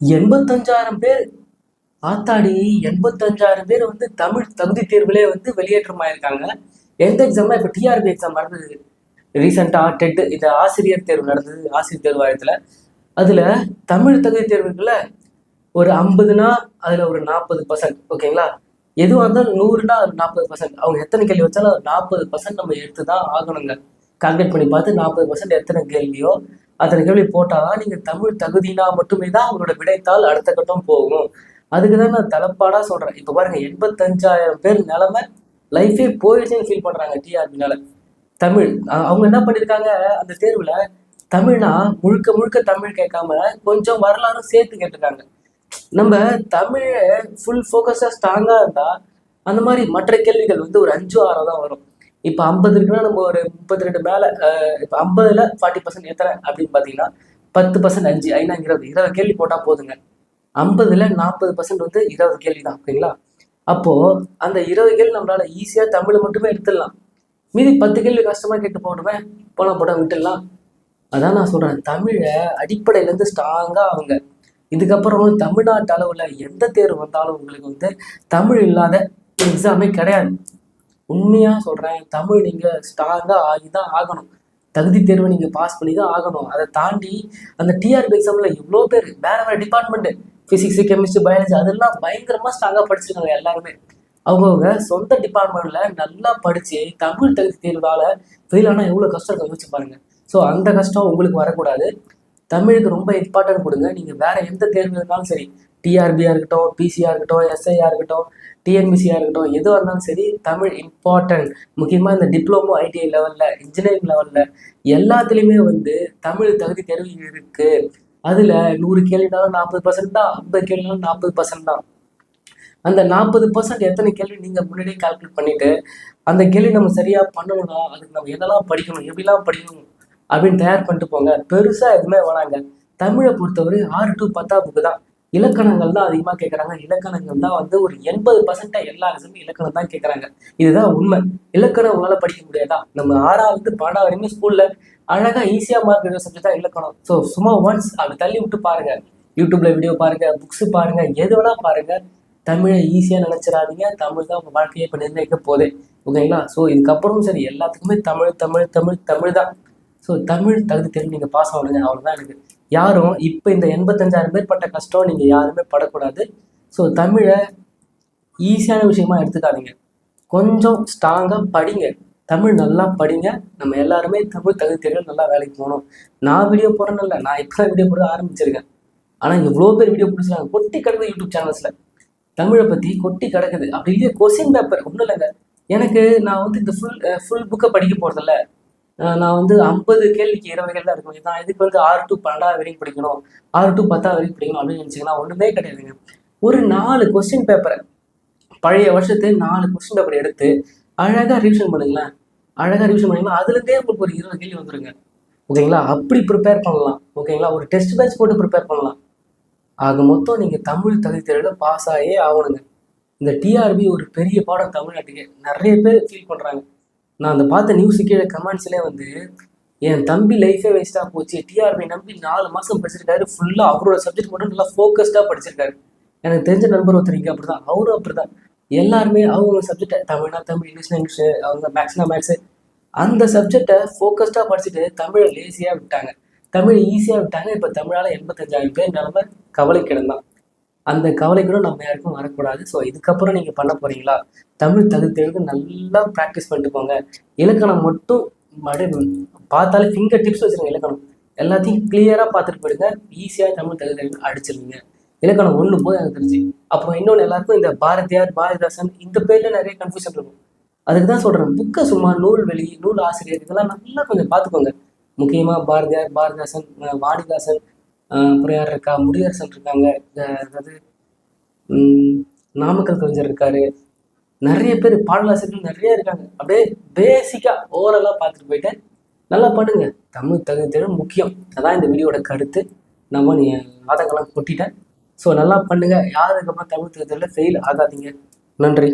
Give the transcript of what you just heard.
எண்பத்தஞ்சாயிரம் பேர் ஆத்தாடி எண்பத்தஞ்சாயிரம் பேர் வந்து தமிழ் தகுதி தேர்வுலேயே வந்து வெளியேற்றமாயிருக்காங்க. எந்த எக்ஸாம்னா இப்போ டிஆர்பி எக்ஸாம் நடந்தது. ரீசெண்டாக டெட் இந்த ஆசிரியர் தேர்வு நடந்தது ஆசிரியர் தேர்வு வாரியத்தில். அதில் தமிழ் தகுதி தேர்வுகளில் ஒரு ஐம்பதுனா அதில் ஒரு நாற்பது பர்சன்ட் ஓகேங்களா? எதுவாக இருந்தாலும் நூறுனா அது நாற்பது பர்சன்ட் அவங்க எத்தனை கேள்வி வச்சாலும் அது நாற்பது பர்சன்ட் நம்ம எடுத்து தான் ஆகணுங்க. கால்குலேட் பண்ணி பார்த்து நாற்பது பர்சன்ட் எத்தனை கேள்வியோ அத்தனை கேள்வி போட்டால் நீங்கள் தமிழ் தகுதினா மட்டுமே தான் அவங்களோட விடைத்தாள் அடுத்த கட்டம் போகும். அதுக்கு தான் நான் தலைப்பாடாக சொல்கிறேன் இப்போ பாருங்க எண்பத்தஞ்சாயிரம் பேர் நிலமை லைஃபே போயிடுச்சுன்னு ஃபீல் பண்ணுறாங்க டிஆர்பினால தமிழ் அவங்க என்ன பண்ணியிருக்காங்க அந்த தேர்வில் தமிழ்னா முழுக்க முழுக்க தமிழ் கேட்காம கொஞ்சம் வரலாறும் சேர்த்து கேட்டிருக்காங்க. நம்ம தமிழை ஃபுல் ஃபோக்கஸாக ஸ்ட்ராங்காக இருந்தால் அந்த மாதிரி மற்ற கேள்விகள் வந்து ஒரு அஞ்சு ஆறாக தான் வரும். இப்போ ஐம்பது இருக்குன்னா நம்ம ஒரு முப்பத்தி ரெண்டு மேலே இப்போ ஐம்பதுல ஃபார்ட்டி பர்சன்ட் எத்தனை அப்படின்னு பார்த்தீங்கன்னா பத்து பர்சன்ட் அஞ்சு ஐநா இருபது. இருபது கேள்வி போட்டால் போதுங்க. ஐம்பதுல நாற்பது பர்சன்ட் வந்து இருபது கேள்வி தான் ஓகேங்களா அப்போது அந்த இருபது கேள்வி நம்மளால ஈஸியாக தமிழை மட்டுமே எடுத்துடலாம். மீதி பத்து கேள்வி கஷ்டமாக கேட்டு போகணுமே போனால் போட விட்டுடலாம். அதான் நான் சொல்கிறேன் தமிழை அடிப்படையிலேருந்து ஸ்ட்ராங்காக அவங்க. இதுக்கப்புறம் தமிழ்நாட்டு அளவில் எந்த தேர்வு வந்தாலும் உங்களுக்கு வந்து தமிழ் இல்லாத எக்ஸாமே கிடையாது. உண்மையாக சொல்கிறேன் தமிழ் நீங்கள் ஸ்ட்ராங்காக ஆகி தான் ஆகணும். தகுதி தேர்வை நீங்கள் பாஸ் பண்ணி தான் ஆகணும். அதை தாண்டி அந்த டிஆர்பி எக்ஸாமில் எவ்வளோ பேர் வேறு வேறு டிபார்ட்மெண்ட்டு ஃபிசிக்ஸு கெமிஸ்ட்ரி பயாலஜி அதெல்லாம் பயங்கரமாக ஸ்ட்ராங்காக படிச்சிருக்காங்க எல்லாருமே. அவங்கவுங்க சொந்த டிபார்ட்மெண்ட்டில் நல்லா படித்து தமிழ் தகுதி தேர்வால் ஃபெயில் ஆனால் எவ்வளோ கஷ்டம் இருக்க யோசிச்சு பாருங்கள் ஸோ அந்த கஷ்டம் உங்களுக்கு வரக்கூடாது. தமிழுக்கு ரொம்ப இம்பார்ட்டன்ட் கொடுங்க. நீங்கள் வேற எந்த தேர்வு இருந்தாலும் சரி டிஆர்பியாக இருக்கட்டும் பிசியாக இருக்கட்டும் எஸ்ஐயாக இருக்கட்டும் டிஎன்பிசியாக இருக்கட்டும் எதுவாக இருந்தாலும் சரி தமிழ் இம்பார்ட்டன்ட் முக்கியமாக இந்த டிப்ளமோ ஐடிஐ லெவலில் இன்ஜினியரிங் லெவலில் எல்லாத்துலேயுமே வந்து தமிழ் தகுதி தேர்வு இருக்குது அதில் நூறு கேள்வினாலும் நாற்பது பர்சன்ட் தான் ஐம்பது கேள்வினாலும் நாற்பது பர்சன்ட் தான். அந்த நாற்பது பர்சன்ட் எத்தனை கேள்வி நீங்கள் முன்னாடியே கால்குலேட் பண்ணிட்டு அந்த கேள்வி நம்ம சரியாக பண்ணணும்னா அதுக்கு நம்ம எதெல்லாம் படிக்கணும் எப்படிலாம் படிக்கணும் அப்படின்னு தயார் பண்ணிட்டு போங்க. பெருசாக எதுவுமே வேணாங்க. தமிழை பொறுத்தவரை ஆறு டு பத்தா புக்கு தான். இலக்கணங்கள் தான் அதிகமாக கேட்குறாங்க இலக்கணங்கள் தான் வந்து ஒரு எண்பது பர்சன்ட்டாக எல்லா எக்ஸாமும் இலக்கணம் தான் கேட்குறாங்க இதுதான் உண்மை. இலக்கணம் உங்களால் படிக்க முடியாதா? நம்ம ஆறாவது பன்னெண்டாவது வரைக்கும் ஸ்கூலில் அழகாக ஈஸியாக மார்க் எடுக்கிற சப்ஜெக்ட் தான் இலக்கணம். ஸோ சும்மா ஒன்ஸ் அப்படி தள்ளி விட்டு பாருங்க. யூடியூப்ல வீடியோ பாருங்க புக்ஸ் பாருங்க எது வேணா பாருங்க. தமிழை ஈஸியாக நினச்சிடாதீங்க. தமிழ் தான் உங்கள் வாழ்க்கையை இப்போ நிர்ணயிக்க போதே ஓகேங்களா ஸோ இதுக்கப்புறம் சரி எல்லாத்துக்குமே தமிழ் தமிழ் தமிழ் தமிழ் தான். ஸோ தமிழ் தகுதி தெரிஞ்சு நீங்கள் பாஸ் ஆகணுங்க. அவ்வளோதான் எனக்கு. யாரும் இப்போ இந்த எண்பத்தஞ்சாயிரம் பேர் பட்ட கஷ்டம் நீங்கள் யாருமே படக்கூடாது. ஸோ தமிழை ஈஸியான விஷயமா எடுத்துக்காதீங்க. கொஞ்சம் ஸ்ட்ராங்காக படிங்க. தமிழ் நல்லா படிங்க. நம்ம எல்லாருமே தமிழ் தகுதி தெரியும் நல்லா வேலைக்கு போகணும். நான் வீடியோ போடுறேன்னு இல்லை நான் இப்போ தான் வீடியோ போட ஆரம்பிச்சிருக்கேன். ஆனால் இவ்வளோ பேர் வீடியோ பிடிச்சிருக்காங்க. கொட்டி கிடக்குது யூடியூப் சேனல்ஸில் தமிழை பற்றி கொட்டி கிடக்குது. அப்படி இல்லையே கொஸ்டின் பேப்பர் ஒன்றும் இல்லைங்க. எனக்கு நான் வந்து இந்த ஃபுல் ஃபுல் புக்கை படிக்க போகிறதில்ல நான் வந்து ஐம்பது கேள்விக்கு இருபது கேள்வி தான். இருக்கும் நான் இதுக்கு வந்து ஆறு டு பன்னெண்டாவது வரைக்கும் படிக்கணும். ஆறு டு பத்தாவது வரைக்கும் படிக்கணும் அப்படின்னு நினச்சிங்கன்னா ஒன்றுமே கிடையாதுங்க. ஒரு நாலு கொஸ்டின் பேப்பரை பழைய வருஷத்து நாலு கொஸ்டின் பேப்பர் எடுத்து அழகாக ரிவிஷன் பண்ணுங்களேன். அழகாக ரிவிஷன் பண்ணிங்கன்னா அதுலேருந்தே உங்களுக்கு ஒரு இருபது கேள்வி வந்துருங்க. ஓகேங்களா? அப்படி ப்ரிப்பேர் பண்ணலாம். ஓகேங்களா? ஒரு டெஸ்ட் பேட்ச் போட்டு ப்ரிப்பேர் பண்ணலாம். ஆக மொத்தம் நீங்கள் தமிழ் தகுதி தேர்வில் பாஸ் ஆகியே ஆகணுங்க. இந்த டிஆர்பி ஒரு பெரிய பாடம் தமிழ்நாட்டுக்கு. நிறைய பேர் ஃபீல் பண்ணுறாங்க நான் அந்த பார்த்த நியூஸு கீழே கமெண்ட்ஸ்லேயே வந்து என் தம்பி லைஃபே வேஸ்ட்டாக போச்சு. டிஆர்பி நம்பி நாலு மாதம் படிச்சிருக்காரு. ஃபுல்லாக அவரோட சப்ஜெக்ட் மட்டும் நல்லா ஃபோக்கஸ்டாக படிச்சிருக்காரு. எனக்கு தெரிஞ்ச நண்பர் ஒருத்தர் இங்கே அப்படி தான் அவரும் அப்படி தான் எல்லாருமே அவங்க சப்ஜெக்டை தமிழ்னா தமிழ் இங்கிலீஷ்னா இங்கிலீஷ் அவங்க மேக்ஸ்னா மேக்ஸு அந்த சப்ஜெக்டை ஃபோக்கஸ்டாக படிச்சுட்டு தமிழை லேசியாக விட்டாங்க. தமிழ் ஈஸியாக விட்டாங்க. இப்போ தமிழால் எண்பத்தஞ்சாயிரம் பேர் நிலம கவலை கிடந்தான். அந்த கவலை கூட நம்ம யாருக்கும் வரக்கூடாது. ஸோ இதுக்கப்புறம் நீங்கள் பண்ண போகிறீங்களா தமிழ் தகுதி தேர்வுக்கு நல்லா ப்ராக்டிஸ் பண்ணிட்டு போங்க. இலக்கணம் மட்டும் மடு பார்த்தாலே ஃபிங்கர் டிப்ஸ் வச்சுருங்க இலக்கணம். எல்லாத்தையும் கிளியராக பார்த்துட்டு போயிடுங்க. ஈஸியாக தமிழ் தகுதி தேர்வு அடிச்சிருவீங்க. இலக்கணம் ஒன்று போது எனக்கு தெரிஞ்சு. அப்புறம் இன்னொன்று எல்லாருக்கும் இந்த பாரதியார் பாரதிதாசன் இந்த பேரில் நிறைய கன்ஃபியூஷன் இருக்கும். அதுக்கு தான் சொல்கிறேன் புக்கை சும்மா நூல் வெளி நூல் ஆசிரியர் இதெல்லாம் நல்லா கொஞ்சம் பார்த்துக்கோங்க. முக்கியமாக பாரதியார் பாரதிதாசன் வாணிதாசன் அப்புறம் யார் இருக்கா முடியரசன் இருக்காங்க. அதாவது நாமக்கல் கவிஞர் இருக்காரு. நிறைய பேர் பாடலாசிரியர்கள் நிறைய இருக்காங்க. அப்படியே பேசிக்காக ஓவராலாக பார்த்துட்டு போயிட்டேன் நல்லா பண்ணுங்க தமிழ் தகுதி முக்கியம். அதான் இந்த வீடியோட கருத்து. நம்ம நீ வாதங்கள்லாம் கொட்டிட்டேன். ஸோ நல்லா பண்ணுங்கள் யாருக்கு தமிழ் தகுதி ஃபெயில் ஆகாதீங்க. நன்றி.